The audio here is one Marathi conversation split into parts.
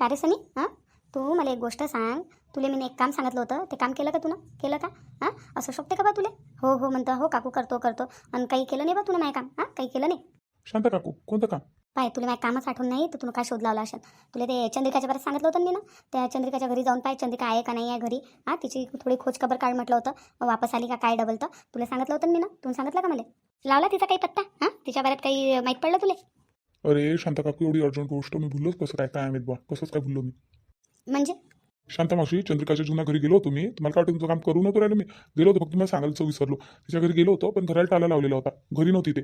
का रे सनी? हां? तू मला एक गोष्ट सांग. तुले मी एक काम सांगितलं होतं. ते काम केलं का तुला केलं का? हां? असं शोभते का बा तुले? हो हो म्हणतं. हो काकू करतो करतो. आणि काही केलं नाही बा तुला माझं काम? हां? काही केलं नाही? शांत काकू. कोणतं काम? पाय तुला माझ्या कामच आठवण नाही. तर तुला काय शोध लावला असेल? तुला ते चंद्रिकाच्या बरं सांगितलं होतं मी ना त्या चंद्रिकाच्या घरी जाऊन पाय. चंद्रिका आहे का नाही आहे घरी? हां? तिची थोडी खोज खबर काढ म्हटलं होतं. वापस आली का काय डबल तर तुला सांगितलं होतं मी ना तुम्ही सांगितलं का मला? लावला तिचा काही पत्ता? हां? तिच्या बऱ्यात काही माहीत पडलं तुला? अरे शांता काकू एवढी अर्जंट गोष्ट मी भुललोच कसं काय? काय माहीत बा कसंच काय भुललो मी? म्हणजे? शांता मावशी चंद्रिकाच्या जुना घरी गेलो होतो मी. तुम्हाला काय वाटतं तुमचं काम करू नव्हतं राहिलं मी? गेलो होतो फक्त मला सांगायचं विसरलो. तिच्या घरी गेलो होतो पण घराला टाला लावलेला होता घरी नव्हती ते.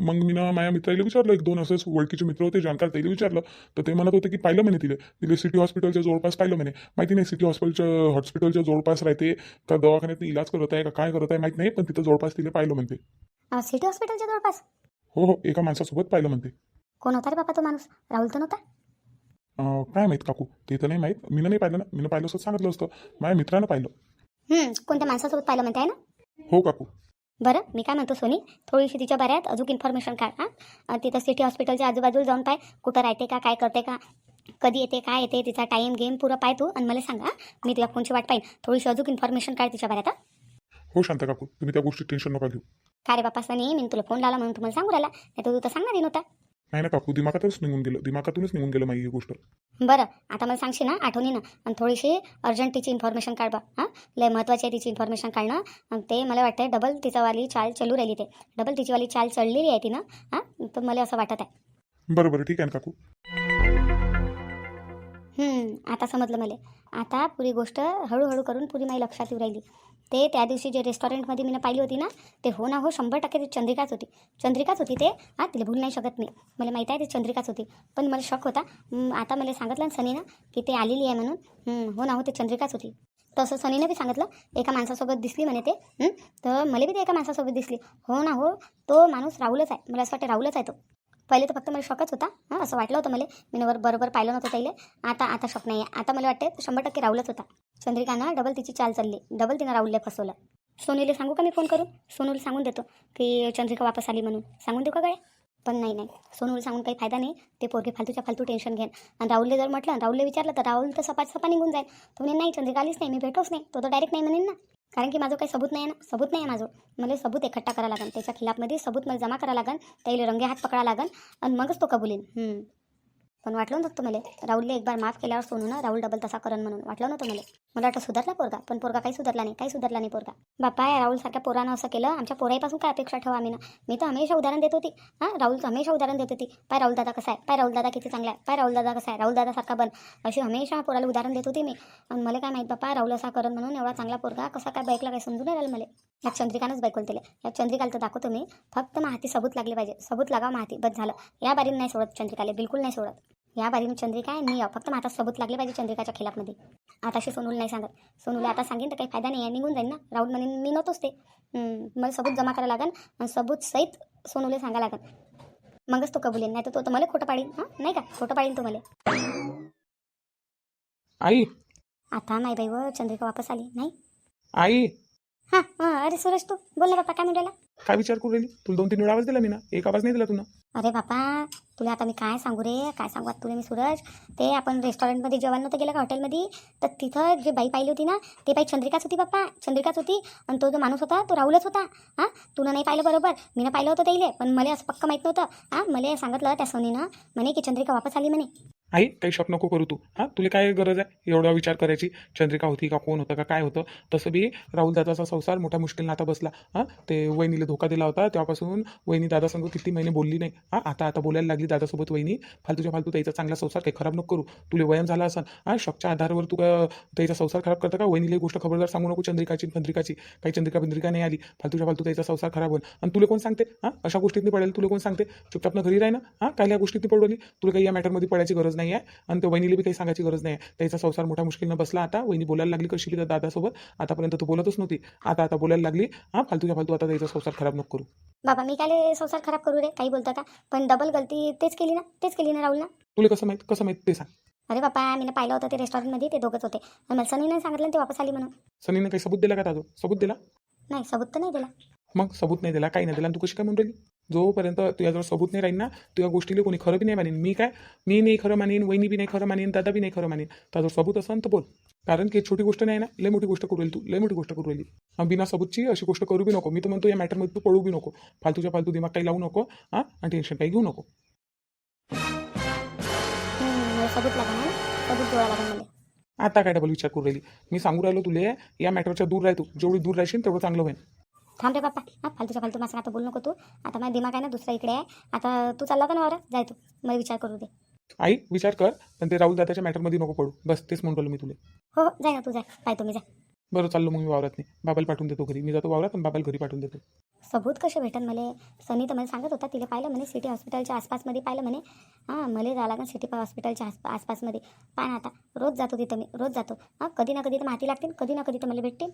मग मी ना माझ्या मित्राला विचारलं एक दोन असेच ओळखीचे मित्र होते जाणकार त्याला विचारलं. तर ते म्हणत होते की पाहिलं म्हणे तिले. तिले सिटी हॉस्पिटलच्या जवळपास पाहिलं म्हणे. माहिती नाही सिटी हॉस्पिटलच्या हॉस्पिटलच्या जवळपास राहते का दवाखान्यात इलाज करत आहे का काय करत आहे माहिती नाही पण तिथं जवळपास तिले पाहिलं म्हणते. सिटी हॉस्पिटलच्या जवळपास? हो हो एका माणसासोबत पाहिलं म्हणते. कोण होता रे बापा तो माणूस? राहुल तर नव्हता? अं, काय माहीत काकू? ते तर नाही माहीत. मी नाही पाहिलं ना. मी पाहिलं असं सांगितलं असतं. माझ्या मित्रानं पाहिलं. हं, कोणत्या माणसासोबत पाहिलं म्हणते आहे ना? हो काकू. बरं मी काय म्हणतो सोनी थोडीशी तिच्या बऱ्यात अजून इन्फॉर्मेशन काढ हां. अं, तिथं सिटी हॉस्पिटलच्या आजूबाजूला जाऊन पाय. कुठं राहते का काय करते का कधी येते काय येते तिचा टाईम गेम पुरं पाय तू आणि मला सांगा मी तुझ्या फोनची वाट पाहिन. थोडीशी अजून इन्फॉर्मेशन काढ तिच्या बऱ्यात हां. हो शांता काकू. तुम्ही त्या गोष्टी टेन्शन नका घेऊ. का रे बापा सनी मी तुला फोन लावला म्हणून तुम्हाला सांगू राहिला. नाही तर तू तर सांगणार नव्हता नाही ना काकू दिमागातच निघून गेलं. दिमागातूनच निघून गेलं माझी ही गोष्ट. बरं आता मला सांगशील ना आठवणीनं आणि थोडीशी अर्जंट तिची इन्फॉर्मेशन काढ बा हां? लय महत्त्वाची आहे तिची इन्फॉर्मेशन काढणं. आणि ते मला वाटतं डबल तिचावाली चाल चालू राहिली ते. डबल तिचीवाली चाल चढलेली आहे तिनं हां? तर मला असं वाटत आहे. बरं बरं ठीक आहे ना काकू. हं, आता समजलं मला. आता पुरी गोष्ट हळूहळू करून पुरी माझी लक्षात येऊ राहिली. ते त्या दिवशी जे रेस्टॉरंटमध्ये मी पाहिली होती ना ते हो ना हो शंभर टक्के ती चंद्रिकाच होती. चंद्रिकाच होती ते हां तिला भूल नाही शकत मी. मला माहीत आहे ती चंद्रिकाच होती. पण मला शक होता. आता मला सांगितलं ना सनीनं की ते आलेली आहे म्हणून. हो ना हो ते चंद्रिकाच होती. तसं सनीने बी सांगितलं एका माणसासोबत दिसली म्हणे ते. तर मला बी ते एका माणसासोबत दिसली. हो ना हो तो माणूस राहुलच आहे. मला असं वाटतं राहुलच आहे तो. पहिले तर फक्त मला शॉकच होता हां असं वाटलं होतं मला. मी नवर बरोबर पाहिलं नव्हतं त्याला. आता आता शॉक नाही आहे आता मला वाटते शंभर टक्के राहुलच होता. चंद्रिकानं डबल तिची चाल चालली डबल तिनं राहुलला फसवलं. सोनूला सांगू का मी फोन करू? सोनूला सांगून देतो की चंद्रिका वापस आली म्हणून. सांगून देऊ का काय पण नाही नाही. सोनूला सांगून काही फायदा नाही. ते पोरगे फालतूच्या फालतू टेन्शन घेईन आणि राहुलने जर म्हटलं राहुलने विचारलं तर राहुल तर सपाट सपा निघून जाईल. तो म्हणे नाही चंद्रिका आलीच नाही मी भेटोच नाही. तो तर डायरेक्ट नाही म्हणेन ना. कारण की माझं काही सबूत नाही आहे ना. सबूत नाही आहे माझं. मला सबूत इकट्ठा करा लागन. त्याच्या खिलाफमध्ये सबूत मला जमा करा लागन. त्याला रंगे हात पकडा लागन. आणि मगच तो कबुलीन. पण वाटलं नव्हतं मला. राहुलने एक बार माफ केल्यावर सोनू ना राहुल डबल तसा करण म्हणून. वाटलं नव्हतं मला. मला वाटतं सुधारला पोरगा पण पोरगा काही सुधारला नाही काही सुधारला नाही पोरगा. बापा या राहुलसारख्या पोरानं असं केलं आमच्या पोराईपासून काय अपेक्षा ठेवा आम्ही ना? मी तर हमेशा उदाहरण देत होती. हां राहुल तर हमेशा उदाहरण देत होती. पाय राहुल दादा कसा आहे? पाय राहुल दादा किती चांगला आहे? पाय राहुल दादा कसा आहे? राहुल दादासारखा बन. अशी हमेशा पोराला उदाहरण देत होती मी. आणि मला काय माहीत बापा राहुल असा करण म्हणून एवढा चांगला पोरगा कसा काय बाईकला काय समजून नाही मला. या चंद्रिकानंच बायकोल दिले. या चंद्रिकाला तर दाखवतो मी. फक्त माहिती सबूत लागले पाहिजे. सबूत लागा माहिती. बस झालं. या बारीनं नाही सोडत चंद्रिकाले. बिलकुल नाही सोडत. या बारीनं चंद्रिका आहे मी. फक्त माझा सबूत लागले पाहिजे चंद्रिकाच्या खिलाफमध्ये. आता अशी सोनूला नाही सांगत. सोनूला आता सांगेन तर काही फायदा नाही आहे निघून जाईन ना. राहुल म्हणेन मी नव्हतोच ते. मला सबूत जमा करायला लागन आणि सबूत सहित सोनूला सांगायला लागन. मगच तो कबुलेन नाही तर तो मला खोटं पाडीन हां नाही का? खोटं पाडीन तो मला. आई. आता माय बाई व चंद्रिका वापस आली. नाही? आई. हां अरे सुरेश तू बोल ना बाप्पा काय म्हणून राहिला? काय विचार करू राहिली? तुला दोन तीन वेळा आवाज दिला मी ना. एक आवाज नाही दिला तुला. अरे बापा तुला आता मी काय सांगू रे? काय सांगू? आता तुला मी सूरज. ते आपण रेस्टॉरंटमध्ये जेवण नव्हतं गेलं का हॉटेलमध्ये तर तिथं जे बाई पाहिली होती ना ते बाई चंद्रिकाच होती बाप्पा. चंद्रिकाच होती. आणि तो जो माणूस होता तो राहुलच होता. हां? तुला नाही पाहिलं बरोबर. मी ना पाहिलं होतं त्याईले. पण मला असं पक्क माहीत नव्हतं. हां? मला सांगितलं त्या सोनीनं. म्हणे की चंद्रिका वापस आली म्हणे. आई काही शॉप नको करू तू. हां तुला काय गरज आहे? एवढा विचार करायची. चंद्रिका होती का कोण होतं का काय होतं? तसं बी राहुल दादाचा संसार मोठ्या मुश्किलनं आता बसला. हां ते वहिनीला धोका दिला होता. तेव्हापासून वहिनी दादासंग किती महिने बोलली नाही. हां आता आता बोलायला लागली दादासोबत वहिनी. फालतूच्या फालतू त्याचा चांगला संसार काही खराब नको करू. तुला वयम झाला असं हां शॉपच्या आधारावर तू त्याचा संसार खराब करता का? वहिनीला ही गोष्ट खबरदार सांगू नको चंद्रिकाची चंद्रिकाची. काही चंद्रिका बिंद्रिका नाही आली. फालतूच्या फालतू त्याचा संसार खराब होईल. आणि तुला कोण सांगते? हां अशा गोष्टीतनी पडेल तुला कोण सांगते? चुपचापनं घरी राही ना. हां काही या गोष्टीतनी पडवली तुला काही या मॅटरमध्ये पडायची गरज नाही. आहे आणि त्या वहिनीला बी काही सांगायची गरज नाही आहे त्याचा संसार मोठ्या मुश्किलनं बसला आता वहिनी बोलायला लागली कशी त्या दादासोबत. आतापर्यंत तू बोलतच नव्हती. आता आता बोलायला लागली. हां फालतूच्या फालतू आता त्याचा संसार खराब नको करू. बाबा मी काय संसार खराब करू रे? काही बोलतं का? पण डबल गलती तेच केली ना? तेच केली ना राहुलनं? तुला कसं माहीत? कसं माहीत? ते सांग. अरे बापा मी पाहिलं होतं ते रेस्टॉरंटमध्ये ते दोघंच होते. आणि मला सनीने सांगितलं ते वापस आली म्हणून. सनीने काही सबूत दिला का दादो? सबूत दिला? नाही सबूत तर नाही दिला. मग सबूत नाही दिला काही नाही दिला. आणि तू कशी काय म्हणून राहिली? जोपर्यंत तुझ्याजवळ सबूत नाही राहील ना तुझ्या गोष्टीला कोणी खरं बी नाही मानेन. मी काय? मी नाही खरं मानेन वहिनी बी नाही खरं मानेन दादा बी नाही खरं मानेन. त्याजवळ सबूत असेल तर बोल. कारण की छोटी गोष्ट नाही ना लय मोठी गोष्ट करू तू लय मोठी गोष्ट करू राहिली. बिना सबूतची अशी गोष्ट करू बी नको. मी तर म्हणतो या मॅटरमध्ये तू पडू बी नको. फालतूच्या फालतू दिमाग काही लावू नको हां? आणि टेन्शन काही घेऊ नको. सबूत सबूत जोडा आता काय डबल विचार करू राहिली? मी सांगू राहिलो तुले या मॅटरच्या दूर राह तू. जेवढी दूर राहशील तेवढं चांगलं होईल थांब रे बाप्पा. हा फालतूच्या फालतू माझं आता बोलू नको तू. आता माझा दिमाग आहे ना दुसरा इकडे आहे. आता तू चालला ना वावरात? जाय तू. मला विचार करू दे. आई विचार कर. पण ते राहुल दादाच्या मॅटरमध्ये नको पडू. बस तेच म्हणून मी तुले. हो हो जाय ना तू जाय. पाय तुम्ही जा. बरं चाललो मग मी वावरात नाही बाबाला पाठवून देतो घरी. मी जातो वावरात आणि बाबाला घरी पाठवून देतो. सबूत कसे भेटन मला? सनी तर मला सांगत होता तिला पाहिलं म्हणे सिटी हॉस्पिटलच्या आसपासमध्ये पाहिलं म्हणे. हां मला जावं लागेल सिटी हॉस्पिटलच्या आस आसपासमध्ये. पाय ना आता. रोज जातो तिथं मी. रोज जातो. हां कधी ना कधी तर माहिती लागते कधी ना कधी तर मला भेटते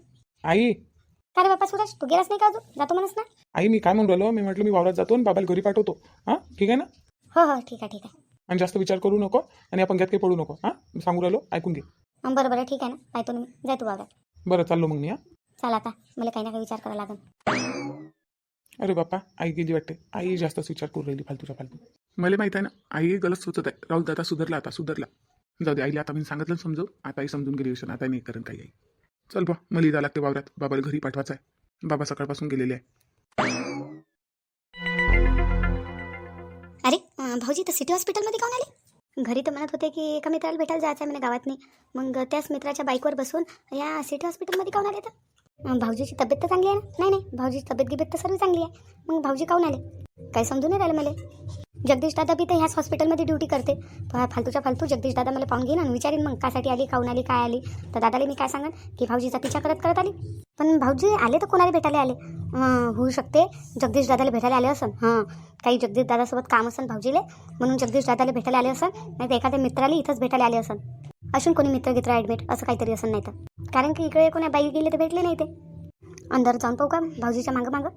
आई का रे बाप्पा सुरेश तू गेलास नाही का अजून? जातो म्हणस ना? आई मी काय म्हणून राहिलो? मी म्हटलं मी वावरात जातो आणि बाबाला घरी पाठवतो. हां? ठीक आहे ना? हो हो ठीक आहे ठीक आहे. आणि जास्त विचार करू नको आणि आपण काही पडू नको. हां? मी सांगू राहिलो? ऐकून घे. हं, बरं बरं ठीक आहे ना. पाहतो ना मी जाय तू वावरात. बरं चाललो मग मी हां? चल आता. मला काही ना काही विचार करावा लागेल. अरे बापा आई गेली वाटते? आई जास्तच विचार करू राहिली फालतूच्या फालतू. मला माहीत आहे ना आई गलत सुचत आहे. राहुल दादा सुधारला आता सुधारला. जाऊ दे आईला आता मी सांगितलं समजू आता आई समजून गेली विषय आता नाही करेन काही आई. चल बा मला जा लागते वावरात. बाबाला घरी पाठवायचं आहे. बाबा सकाळपासून गेलेले आहे. अरे भाऊजी तर सिटी हॉस्पिटलमध्ये काऊन आले? घरी तर म्हणत होते की एका मित्राला भेटायला जायचं आहे म्हणे गावातनी मग त्याच मित्राच्या बाईकवर बसून या सिटी हॉस्पिटलमध्ये काऊन आले तर? भाऊजीची तब्येत तर चांगली आहे ना? नाही नाही भाऊजीची तब्येत गिबेत तर सर्व चांगली आहे. मग भाऊजी काऊन आले? काही समजून नाही राहिलं मला. जगदीश दादा बी तर ह्याच हॉस्पिटलमध्ये ड्युटी करते. फालतूच्या फालतू जगदीश दादा मला पाहून घेईन आणि विचारीन मग कासाठी आली काऊन आली काय आली. तर दादाला मी काय सांगन? की भाऊजीचा पिछा करत करत आली. पण भाऊजी आले तर कोणाला भेटायला आले? होऊ शकते. जगदीश दादाला भेटायला आले असन? हां. काही जगदीश दादासोबत काम असन भाऊजीले? म्हणून जगदीश दादाला भेटायला आले असन? नाही तर एखाद्या मित्राला इथंच भेटायला आले असन? असून कोणी मित्र गित्र ॲडमिट असं काहीतरी असं नाही तर कारण की इकडे कोणा बाई गेले तर भेटले नाही ते. अंदर जाऊन पाहू का? भाऊजीच्या मागं मागं.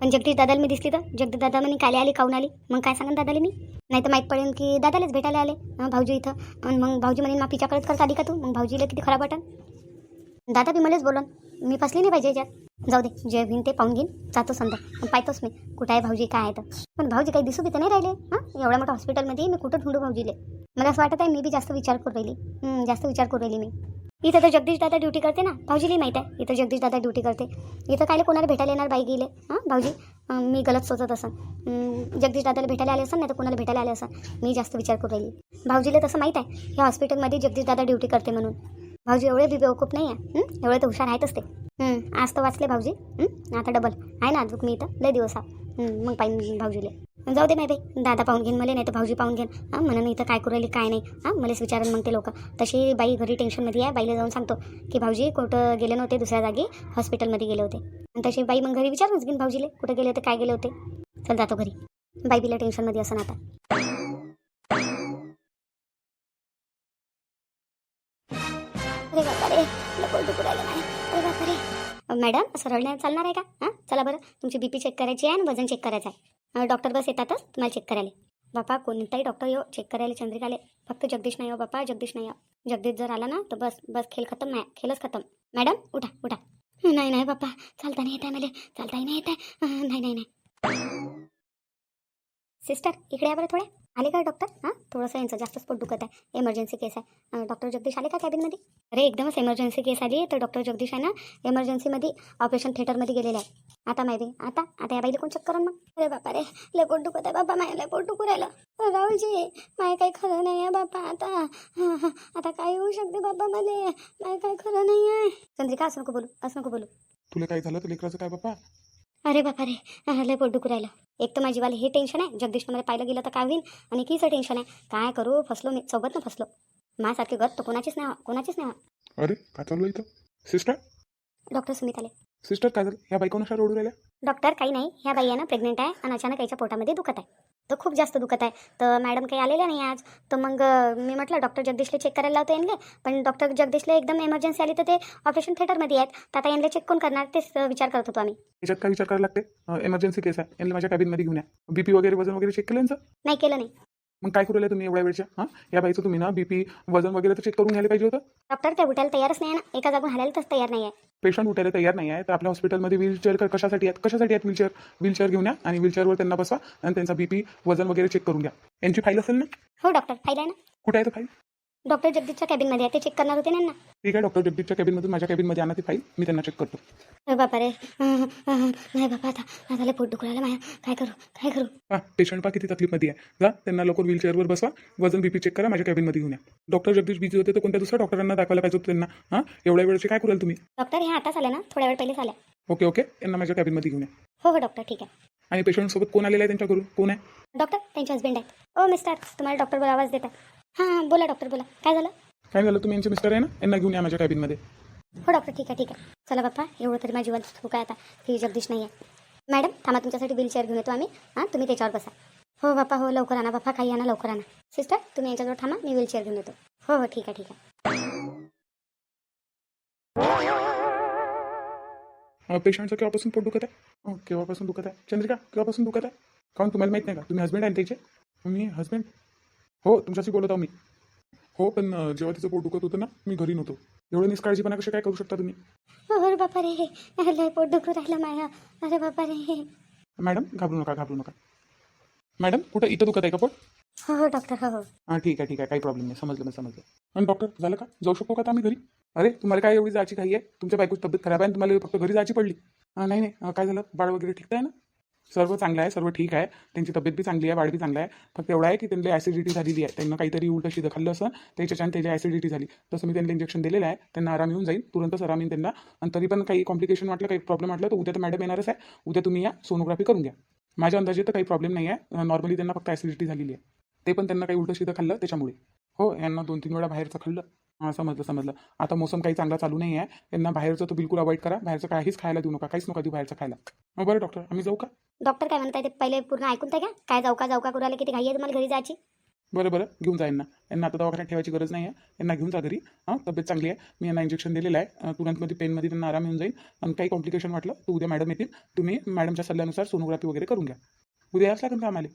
पण जगदीश दादाला मी दिसली तर. जगदीश दादा म्हणे काले आली काऊन आली? मग काय सांगा दादाला मी? नाही तर माहीत पडेल की दादालाच भेटायला आले भाऊजी इथं. आणि मग भाऊजी म्हणे मा करत करत आली का तू? मग भाऊजीला किती खराब वाटन? दादा बी मलाच बोलन मी फसली नाही पाहिजे याच्यात. जाऊ दे जे भीन ते पाहून घेईन. जातो समजा पण पाहतोच मी. कुठं आहे भाऊजी काय आहे तर? पण भाऊजी काही दिसू बी तर नाही राहिले. हां? एवढ्या मोठ्या हॉस्पिटलमध्ये मी कुठं ढूंढू भाऊजीले? मला असं वाटत आहे मी बी जास्त विचार करू राहिली. जास्त विचार करू राहिली मी. इथं तर जगदीश दादा ड्युटी करते ना. भाऊजीला माहीत आहे इथं जगदीश दादा ड्युटी करते. इथं काय कोणाला भेटायला येणार बाई गेले? हां भाऊजी? मी गलत सोचत असं जगदीश दादाला भेटायला आले असं नाही तर कोणाला भेटायला आले असं मी जास्त विचार करू राहिली. भाऊजीला तसं माहीत आहे ह्या हॉस्पिटलमध्ये जगदीश दादा ड्युटी करते म्हणून. भाऊजी एवढे बी बेवकूप नाही आहे एवढे तर हुशार आहेतच ते. आज तर वाचले भाऊजी. आता डबल आहे ना अजून? मी इथं? लय दिवस आहे मग पाहिजे भाऊजीले. जाऊ दे नाही बाई दादा पाहून घेईन मला नाही तर भाऊजी पाहून घेईन. हां म्हणून इथं काय करू राहिली काय नाही. हां मलाच विचारेन मग ते लोक. तशी बाई घरी टेन्शनमध्ये आहे बाईला जाऊन सांगतो की भाऊजी कुठं गेले नव्हते दुसऱ्या जागी हॉस्पिटलमध्ये गेले होते. आणि तशी बाई मग घरी विचारूनच घेईन भाऊजीले कुठं गेले होते काय गेले होते. चल जातो घरी. बाई बिला टेन्शनमध्ये असं आता. मॅडम असं नाही चालणार आहे का? हां? चला बरं तुमची बी पी चेक करायची आहे आणि वजन चेक करायचं आहे. डॉक्टर बस येतातच तुम्हाला चेक करायला. बापा कोणताही डॉक्टर येऊ चेक करायला चंद्रिकाले. फक्त जगदीश नाही हो बापा जगदीश नाही हो. जगदीश जर आला ना तर बस बस खेळ खतम नाही खेळच खतम. मॅडम उठा उठा. नाही नाही बापा चालता नाही येत आहे मला चालताही नाही येत आहे नाही नाही नाही. सिस्टर इकडे या बरं थोड्या आले का डॉक्टर हां? थोडंसं यांचं जास्तच पोट दुखत आहे. एमर्जन्सी केस आहे. डॉक्टर जगदीश आले का कॅबिनमध्ये अरे एकदमच एमर्जन्सी केस आली तर डॉक्टर जगदीश आहे ना एमर्जन्सीमध्ये ऑपरेशन थिएटरमध्ये गेलेले आहे. आता माहिती आता आता या बाईला कोण चेक करून मग? अरे बापा रे लय पोट दुखत आहे बाबा माझ्या लय पोट दुखू राहिलं. राहुलजी माय काही खरं नाही आहे बापा आता. हां आता काय होऊ शकते बाबा मला माय काय खरं नाही आहे. चंद्रिका असं नको बोलू असं नको बोलू. तुला काय झालं तर लेकराचं काय बापा? अरे बापा रे अं, लय पोट दुखू राहिलं. एक तर माझी वाली हे टेन्शन आहे. जगदीश मला पाहिलं गेलं तर काय होईल? आणि कीचं टेन्शन आहे. काय करू? फसलो मी. सोबत ना फसलो. माझ्यासारखी गत तर कोणाचीच नाही कोणाचीच नाही. अरे काय चालू इथं? सिस्टर डॉक्टर सुमित आले सिस्टर काय झालं? ह्या बायकोन रडू राहिल्या डॉक्टर काही नाही. ह्या बाई ना प्रेग्नेंट आहे. आणि अचानक याच्या पोटामध्ये दुखत आहे. तर खूप जास्त दुखत आहे. तर मॅडम काही आलेल्या नाही आज. तर मग मी म्हटलं डॉक्टर जगदीशला चेक करायला लावतो यांना पण डॉक्टर जगदीशला एकदम एमर्जन्सी आली तर ते ऑपरेशन थिएटरमध्ये आहेत. तर आता यांना चेक कोण करणार तेच विचार करत होतो आम्ही. याच्यात काय विचार करायला लागते? एमर्जन्सी केस आहे. यांना माझ्या कॅबिनमध्ये घेऊन या. बीपी वगैरे वजन वगैरे चेक केलं नाही केलं नाही. मग काय करू राहिले तुम्ही एवढ्या वेळच्या? हां? या बाईचं तुम्ही ना बीपी वजन वगैरे तर चेक करून घ्यायला पाहिजे होतं. डॉक्टर ते उठायला तयारच नाही आहे ना. एका जागून हालायला तसं तयार नाही आहे. पेशंट उठायला तयार नाही आहे. तर आपल्या हॉस्पिटलमध्ये व्हीलचेअर कशासाठी आहेत? कशासाठी आहेत व्हीलचेअर व्हीलचेअर घेऊन या आणि व्हीलचेअरवर त्यांना बसवा आणि त्यांचा बीपी वजन वगैरे चेक करून घ्या. यांची फाईल असेल ना? हो डॉक्टर फाईल आहे ना? कुठे आहे तो फाईल डॉक्टर जगदीशच्या कॅबिनमध्ये आहे. ते चेक करणार होते ना. ठीक आहे डॉक्टर जगदीशच्या कॅबिनमधून माझ्या कॅबिनमध्ये आणा ती फाईल मी त्यांना चेक करतो. अरे बापा रे नाही बाबा आता आता लय पोट दुखू राहिलं माझ्या. काय करू? काय करू? हां पेशंट पा किती तकलीफमध्ये आहे. जा त्यांना लवकर व्हीलचेअरवर बसवा. वजन बीपी चेक करा माझ्या कॅबिनमध्ये घेऊन या. डॉक्टर जगदीश बिझी होते तर कोणत्या दुसऱ्या डॉक्टरांना दाखवायला पाहिजे होतं त्यांना? हां एवढ्या वेळचे काय कराल तुम्ही? डॉक्टर हे आताच आले ना? थोड्या वेळ पहिलेच आल्या ओके ओके. यांना माझ्या कॅबिनमध्ये घेऊन या. हो हो डॉक्टर ठीक आहे. आणि पेशंटसोबत कोण आलेलं आहे त्यांच्या घरून कोण आहे? डॉक्टर त्यांचे हस्बंड आहेत. ओ मिस्टर तुम्हाला डॉक्टर आवाज देतात हां हां बोला डॉक्टर बोला. काय झालं? काय झालं? तुम्ही यांचे मिस्टर आहे ना? यांना घेऊन या माझ्या कॅबिनमध्ये हो डॉक्टर ठीक आहे ठीक आहे. चला बाप्पा एवढं तरी माझी जीवन सुख आहे आता? ही जगदीश नाही आहे मॅडम थांबा तुमच्यासाठी व्हीलचेअर घेऊन येतो आम्ही. हां तुम्ही त्याच्यावर बसा. हो बाप्पा हो लवकर आणा बाप्पा काही आणा लवकर आणा. सिस्टर तुम्ही यांच्याजवळ थांबा मी व्हीलचेअर घेऊन येतो. हो हो ठीक आहे ठीक आहे. पेशंटचं केव्हापासून पोट दुखत आहे? अं, केव्हापासून दुखत आहे? चंद्रिका केव्हापासून दुखत आहे? काहून तुम्हाला माहीत नाही का? तुम्ही हस्बंड आहे त्याचे? मी हस्बंड हो तुमच्याशी बोलत आहो मी. हो पण जेव्हा तिचं पोट दुखत होतं ना मी घरी नव्हतो. एवढं निष्काळजीपणा कसे काय करू शकता तुम्ही? हो बापा रे लय पोट दुखू राहिलं माया. अरे बापा रे मॅडम घाबरू नका घाबरू नका. मॅडम कुठं? इथं दुखत आहे का पोट? हो हो डॉक्टर हो हो. हां ठीक आहे ठीक आहे. काही प्रॉब्लेम नाही. समजलं मी समजलं. आणि डॉक्टर झालं का? जाऊ शकतो का आता आम्ही घरी? अरे तुम्हाला काय एवढी जायची काही आहे? तुमच्या बायकोची तब्येत खराब आहे आणि तुम्हाला फक्त घरी जायची पडली. हां नाही नाही. अं, काय झालं? बाळ वगैरे ठीक आहे ना? सर्व चांगलं आहे सर्व ठीक आहे. त्यांची तब्येत बी चांगली आहे वाढ बी चांगलं आहे. फक्त एवढं आहे की त्यांना ॲसिडिटी झालेली आहे. त्यांना काहीतरी उलट शिदं खाल्लं असं त्याच्याच्यानं त्याची ॲसिडिटी झाली. तसं मी त्यांना इंजेक्शन दिलेलं आहे त्यांना आराम येऊन जाईल. तुरंतच आराम येईल त्यांना आणि तरी पण काही कॉम्प्लिकेशन वाटलं काही प्रॉब्लेम वाटलं तर उद्या तर मॅडम येणारच आहे. उद्या तुम्ही या सोनोग्राफी करून घ्या. माझ्या अंदाजे तर काही प्रॉब्लेम नाही आहे. नॉर्मली त्यांना फक्त ॲसिडिटी झालेली आहे. ते पण त्यांना काही उलटं शिदं खाल्लं त्याच्यामुळे. हो यांना दोन तीन वेळा बाहेरचं खाल्लं. हां समजलं समजलं. आता मोसम काही चांगला चालू नाही आहे यांना बाहेरचं तर बिलकुल अवॉइड करा. बाहेरचं काहीच खायला देऊ नका. काहीच नका देऊ बाहेरचं खायला. मग बरं डॉक्टर आम्ही जाऊ का? डॉक्टर काय म्हणताय ते पहिले पूर्ण ऐकून घ्या. काय जाऊ का जाऊ का करू आले किती घाई आहे तुम्हाला घरी जायची? बरं बरं. घेऊन जा यांना. यांना आता दवाखान्यात ठेवायची गरज नाही आहे यांना घेऊन जा घरी. हां तब्येत चांगली आहे. मी यांना इंजेक्शन दिलेलं आहे. तुरंतमध्ये पेनमध्ये त्यांना आराम येऊन जाईल. आणि काही कॉम्प्लिकेशन वाटलं तर उद्या मॅडम येतील. तुम्ही मॅडमच्या सल्ल्यानुसार सोनोग्राफी वगैरे करून घ्या. उद्या यावंच लागेल का आम्हाला?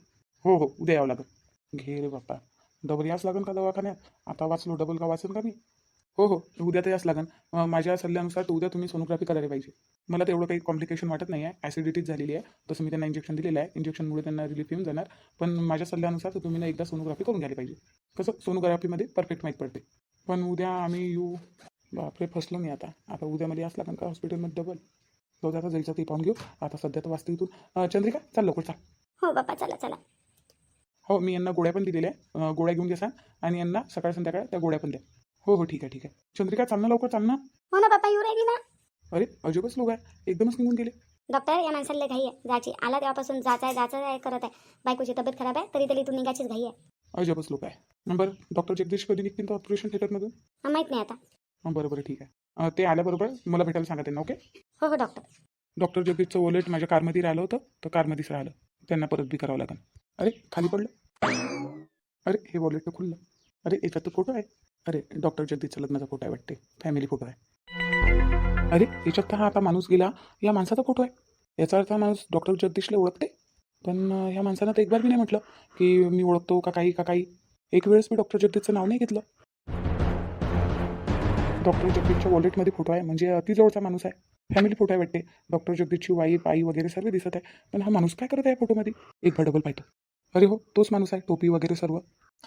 हो हो. उद्या यावं लागेल. घे रे बाप्पा. डबल याच लागेल का दवाखान्यात? आता वाचलो डबल का वाचेल का मी? हो हो उद्या तर याच लागेल माझ्या सल्ल्यानुसार तर उद्या तुम्ही सोनोग्राफी करायला पाहिजे. मला तेवढं काही कॉम्प्लिकेशन वाटत नाही आहे ॲसिडिटीच झालेली आहे. तसं मी त्यांना इंजेक्शन दिलेलं आहे. इंजेक्शनमुळे त्यांना रिलीफ येऊन जाणार. पण माझ्या सल्ल्यानुसार तुम्ही ना एकदा सोनोग्राफी करून घ्यायला पाहिजे. कसं? सोनोग्राफीमध्ये परफेक्ट माहीत पडते. पण उद्या आम्ही येऊ. बापरे फसलो मी आता. आता उद्यामध्ये लागेल का हॉस्पिटलमध्ये डबल जाऊ आता जायचं ते पाहून घेऊ. आता सध्या तर वाचते इथून. चंद्रिका चाल लवकर चाल. हो बापा चला चला. हो मी यांना गोळ्या पण दिलेल्या आहे गोळ्या घेऊन घ्या आणि यांना सकाळ संध्याकाळ त्या गोळ्या पण द्या. हो हो ठीक आहे ठीक आहे. चंद्रिका चाल ना लवकर चाल ना. हो ना बापा येऊ राहिली ना. अरे अजबच लोक आहे. एकदमच निघून गेले. डॉक्टर या माणसाला घाई आहे. जायची. आला तेव्हापासून जायचं आहे जायचं आहे करत आहे. बायकोची तब्येत खराब आहे तरी त्याला इथून निघायचीच घाई आहे. अजबच लोक आहे बरं डॉक्टर जगदीश कधी निघतील तर ऑपरेशन थिएटरमधून हा, माहीत नाही आता. हां बरं बरं ठीक आहे. अं, ते आल्याबरोबर मला भेटायला सांगा त्यांना ओके हो हो डॉक्टर डॉक्टर जगदीशचं वॉलेट माझ्या कारमध्ये राहिलं होतं तर कारमध्येच राहिलं. त्यांना परत बी करावं लागेल. अरे खाली पडलं. अरे हे वॉलेट खुललं. अरे याच्यात तर फोटो आहे. अरे डॉक्टर जगदीशचा लग्नाचा फोटो आहे वाटते. फॅमिली फोटो आहे. अरे याच्यात तर हा आता माणूस गेला. या माणसाचा फोटो आहे. याचा अर्थ हा माणूस डॉक्टर जगदीशला ओळखते. पण ह्या माणसानं तर एक बार मी नाही म्हटलं की मी ओळखतो का काही का काही. एक वेळेस मी डॉक्टर जगदीशचं नाव नाही घेतलं. डॉक्टर जगदीशच्या वॉलेटमध्ये फोटो आहे. म्हणजे अति जवळचा माणूस आहे. फॅमिली फोटो आहे वाटते. डॉक्टर जगदीशची वाईफ आई वगैरे सर्व दिसत आहे. पण हा माणूस काय करत आहे फोटोमध्ये एक बार डबल पाहतो. अरे हो तोच माणूस आहे टोपी वगैरे सर्व.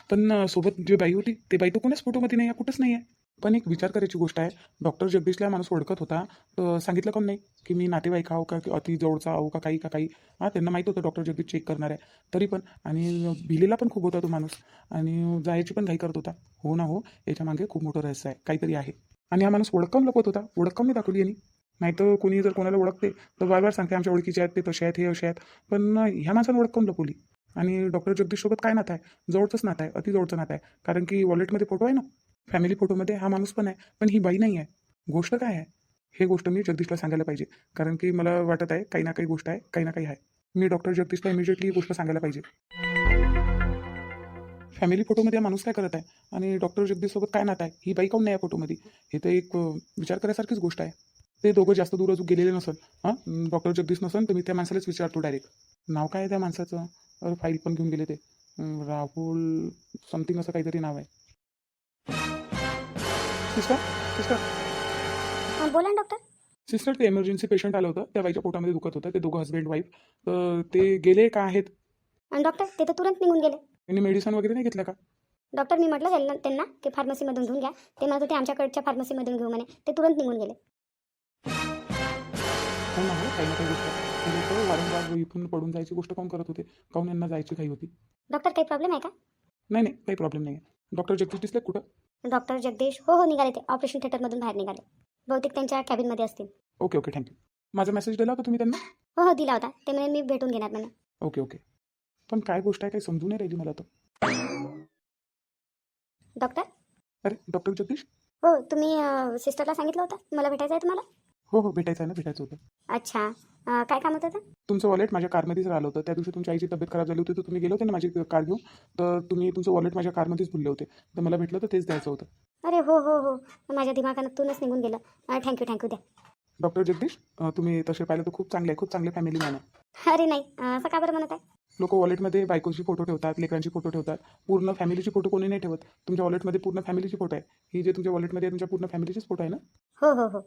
पण सोबत जी बाई होती ते बाई तो कोणाच फोटोमध्ये नाही आहे कुठंच नाही आहे. पण एक विचार करायची गोष्ट आहे. डॉक्टर जगदीशला माणूस ओळखत होता. तर सांगितलं कोण नाही? की मी नातेवाईक आहो का अति जवळचा आहो का काही का काही. हां त्यांना माहीत होतं डॉक्टर जगदीश चेक करणार आहे. तरी पण आणि भिलेला पण खूप होता तो माणूस. आणि जायची पण घाई करत होता. हो ना हो याच्या मागे खूप मोठं रहस्य आहे. काहीतरी आहे. आणि हा माणूस ओळखम लपत होता. ओळखम नाही दाखवली यांनी. नाही तर कोणी जर कोणाला ओळखते तर बार बार सांगते आमच्या ओळखीचे आहेत ते तसे आहेत हे असे आहेत. पण ह्या माणसानं ओळखम लपवली आणि डॉक्टर जगदीशसोबत काय नातं आहे? जवळचंच नातं आहे अति जवळचं नातं आहे. कारण की वॉलेटमध्ये फोटो आहे ना? फॅमिली फोटोमध्ये हा माणूस पण आहे पण ही बाई नाही आहे. गोष्ट काय आहे? हे गोष्ट मी जगदीशला सांगायला पाहिजे. कारण की मला वाटत आहे काही ना काही गोष्ट आहे काही ना काही आहे. मी डॉक्टर जगदीशला इमिजिएटली ही गोष्ट सांगायला पाहिजे. फॅमिली फोटोमध्ये हा माणूस काय करत आहे? आणि डॉक्टर जगदीशसोबत काय नातं आहे? ही बाई काऊन नाही या फोटोमध्ये? हे तर एक विचार करायसारखीच गोष्ट आहे. ते दोघं जास्त दूर अजून गेलेले नसल हां? डॉक्टर जगदीश नसन तर मी त्या माणसालाच विचारतो डायरेक्ट नाव काय आहे त्या माणसाचं? फाईल पण घेऊन गेले ते. राहुल समथिंग असं काहीतरी नाव आहे. सिस्टर सिस्टर बोला ना डॉक्टर सिस्टर ते एमर्जन्सी पेशंट आलं होतं. त्या बाईच्या पोटामध्ये दुखत होतं. ते दोघं हस्बंड वाईफ तर ते गेले का आहेत? आणि डॉक्टर ते तर तुरंत निघून गेले. त्यांनी मेडिसिन वगैरे नाही घेतलं का? डॉक्टर मी म्हटलं त्यांना त्यांना की फार्मसीमधून घेऊन घ्या. ते म्हणत होते आमच्याकडच्या फार्मसीमधून घेऊ म्हणे. ते तुरंत निघून गेले. काही ना काही गोष्ट लोक वारंवार इथून पडून जायची गोष्ट काऊन करत होते? काऊन यांना जायची काही होती? डॉक्टर काही प्रॉब्लेम आहे का? नाही नाही काही प्रॉब्लेम नाही आहे डॉक्टर जगदीश दिसले कुठं? डॉक्टर जगदीश हो हो निघाले ते. ऑपरेशन थिएटरमधून बाहेर निघाले. बहुतेक त्यांच्या कॅबिनमध्ये असतील. ओके ओके थँक्यू माझा मेसेज दिला होता तुम्ही त्यांना? हो हो दिला होता. ते म्हणे मी भेटून घेणार म्हणे. ओके ओके पण काय गोष्ट आहे काही समजून नाही राहिली मला तर. डॉक्टर अरे डॉक्टर जगदीश? हो तुम्ही सिस्टरला सांगितलं होतं? मला भेटायचं आहे तुम्हाला? हो हो भेटायचं आहे ना भेटायचं होतं. अच्छा. अं, काय काम होतं तुमचं वॉलेट माझ्या कारमध्येच राहिलं होतं. त्या दिवशी तुमच्या आईची तब्येत खराब झाली होती तर तुम्ही गेले होते ना माझी कार घेऊन? तर तुम्ही तुमचं वॉलेट माझ्या कारमध्येच भुलले होते. तर मला भेटलं तर तेच द्यायचं होतं. अरे हो हो हो. माझ्या दिमागातूनच निघून गेलं. थँक्यू थँक्यू द्या. डॉक्टर जगदीश अं, तुम्ही तसे पाहिलं तर खूप चांगले आहे खूप चांगले फॅमिली मॅन आहे. अरे नाही. अं, असं का बरं म्हणत आहे? लोक वॉलेटमध्ये बायकोची फोटो ठेवतात लेकरांची फोटो ठेवतात. पूर्ण फॅमिलीची फोटो कोणी नाही ठेवत. तुमच्या वॉलेटमध्ये पूर्ण फॅमिलीची फोटो आहे. ही जे तुमच्या वॉलेटमध्ये आहे तुमच्या पूर्ण फॅमिलीचीच फोटो आहे ना? हो हो हो.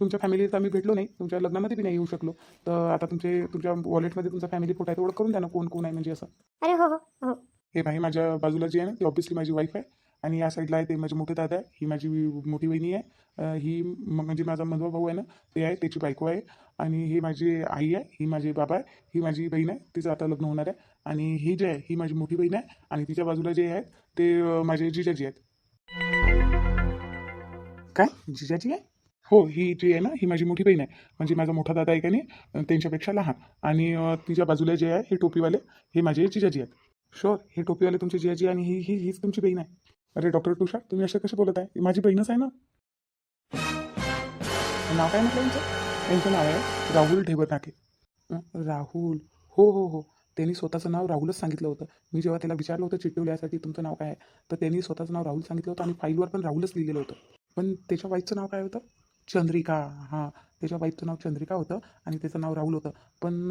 तुमच्या फॅमिलीत आम्ही भेटलो नाही तुमच्या लग्नामध्ये बी नाही येऊ शकलो. तर आता तुमचे तुमच्या वॉलेटमध्ये तुमचा फॅमिली फोटो आहे ओळख करून द्या ना कोण कोण आहे म्हणजे असं. अरे हो हो हो. हे भाई माझ्या बाजूला जी आहे ना ती ऑब्विसली माझी वाईफ आहे. आणि या साईडला आहे ते माझे मोठे दादा आहे ही माझी मोठी वहिनी आहे. ही म्हणजे माझा मधवा भाऊ आहे ना ते आहे त्याची बायको आहे. आणि ही माझी आई आहे ही माझी बाबा आहे ही माझी बहीण आहे तिचं आता लग्न होणार आहे. आणि ही जी आहे ही माझी मोठी बहीण आहे. आणि तिच्या बाजूला जे आहेत ते माझे जिजाजी आहेत. काय? जिजाजी आहे? हो ही जी आहे ना ही माझी मोठी बहीण आहे. म्हणजे माझा मोठा दादा आहे का नाही त्यांच्यापेक्षा लहान. आणि तिच्या बाजूला जे आहे हे टोपीवाले हे माझे जिजाजी आहेत. शुअर हे टोपीवाले तुमची जिजाजी आणि ही ही हीच तुमची बहीण आहे. अरे डॉक्टर तुषार तुम्ही असं कसे बोलत आहे? ही माझी बहीणच आहे ना. नाव काय म्हटलं यांचं? यांचं नाव आहे राहुल ढेबरनाके. राहुल. हो हो हो. त्यांनी स्वतःचं नाव राहुलच सांगितलं होतं. मी जेव्हा त्याला विचारलं होतं चिठ्ठी लिहायसाठी तुमचं नाव काय आहे तर त्यांनी स्वतःचं नाव राहुल सांगितलं होतं आणि फाईलवर पण राहुलच लिहिलेलं होतं. पण त्याच्या वाईफचं नाव काय होतं? चंद्रिका. हां त्याच्या वाईफचं नाव चंद्रिका होतं आणि त्याचं नाव राहुल होतं. पण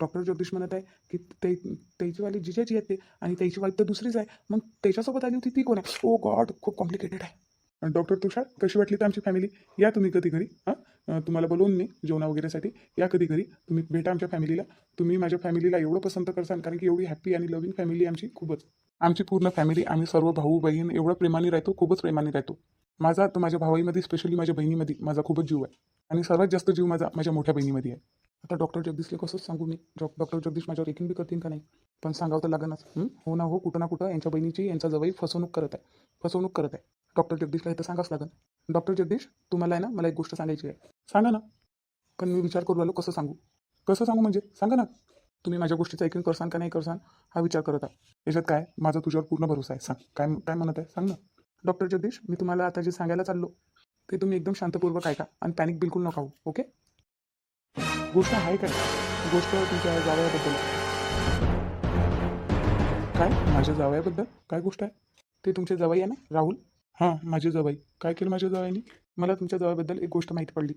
डॉक्टर जगदीश म्हणत आहे की ते त्याचीवाली जिजाची आहेत ते आणि त्याची वाईफ तर दुसरीच आहे. मग त्याच्यासोबत आली होती ती कोण आहे? Oh ओ गॉड खूप कॉम्प्लिकेटेड आहे. डॉक्टर तुषार कशी वाटली तर आमची फॅमिली या तुम्ही कधी घरी हां? तुम्हाला बोलवून मी जेवणा वगैरेसाठी. या कधी घरी तुम्ही भेटा आमच्या फॅमिलीला तुम्ही माझ्या फॅमिलीला एवढं पसंत करसाल कारण की एवढी हॅप्पी आणि लव्हिंग फॅमिली आमची खूपच. आमची पूर्ण फॅमिली आम्ही सर्व भाऊ बहीण एवढं प्रेमाने राहतो खूपच प्रेमाने राहतो. माझा तर माझ्या भावाईमध्ये स्पेशली माझ्या बहिणीमध्ये माझा खूपच जीव आहे. आणि सर्वात जास्त जीव माझा माझ्या मोठ्या बहिणीमध्ये आहे. आता डॉक्टर जगदीशला कसंच सांगू मी. डॉ डॉक्टर जगदीश माझ्यावर एकिंग बी करतील का नाही? पण सांगावं तर लागणच हो? ना हो कुठं ना कुठं यांच्या बहिणीची यांचा जवळ फसवणूक करत आहे. फसवणूक करत आहे. डॉक्टर जगदीशला हे तर सांगावंच लागेल. डॉक्टर जगदीश तुम्हाला आहे ना मला एक गोष्ट सांगायची आहे. सांगा ना. पण मी विचार करू आलो कसं सांगू? कसं सांगू म्हणजे? सांगा ना. तुम्ही माझ्या गोष्टीचं ऐकून करसान का नाही करसान हा विचार करत आहे याच्यात काय? माझा तुझ्यावर पूर्ण भरोसा आहे. सांग. काय काय म्हणत आहे? सांग ना. डॉक्टर जगदीश मी तुम्हाला आता जे सांगायला चाललो ते तुम्ही एकदम शांतपूर्वक ऐका आणि पॅनिक बिलकुल नका हो ओके गोष्ट आहे काय? गोष्ट तुमच्या जावयाबद्दल. काय? माझ्या जावयाबद्दल? काय गोष्ट आहे? ते तुमचे जवाई आहे ना राहुल? हां माझे जवाई. काय केलं माझ्या जवाईनी? मला तुमच्या जवाबद्दल एक गोष्ट माहिती पडली.